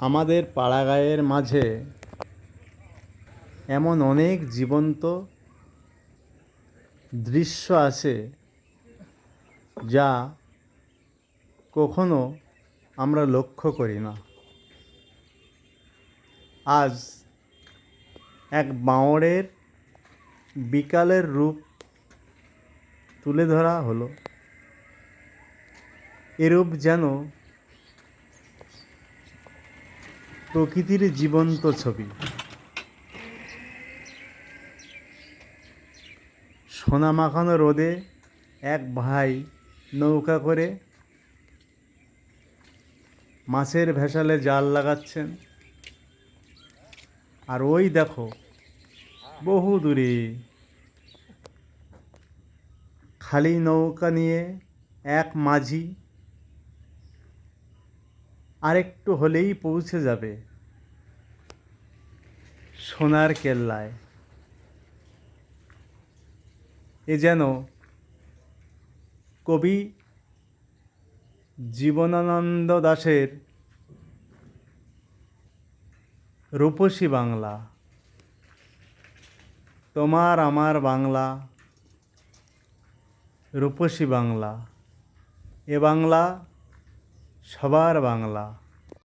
আমাদের পাড়াগাঁয়ের মাঝে এমন অনেক জীবন্ত দৃশ্য আছে যা কখনো আমরা লক্ষ্য করি না। আজ এক বাঁড়ের বিকালের রূপ তুলে ধরা হলো। এরূপ যেন প্রকৃতির জীবন্ত ছবি। সোনা মাখানো রোদে এক ভাই নৌকা করে মাছের ভেসালে জাল লাগাচ্ছেন। আর ওই দেখো, বহু দূরে। খালি নৌকা নিয়ে এক মাঝি আরেকটু হলেই পৌঁছে যাবে। সোনার কেল্লায়। এ যেন কবি জীবনানন্দ দাশের রূপসী বাংলা। তোমার আমার বাংলা, রূপসী বাংলা। এ বাংলা সবার বাংলা।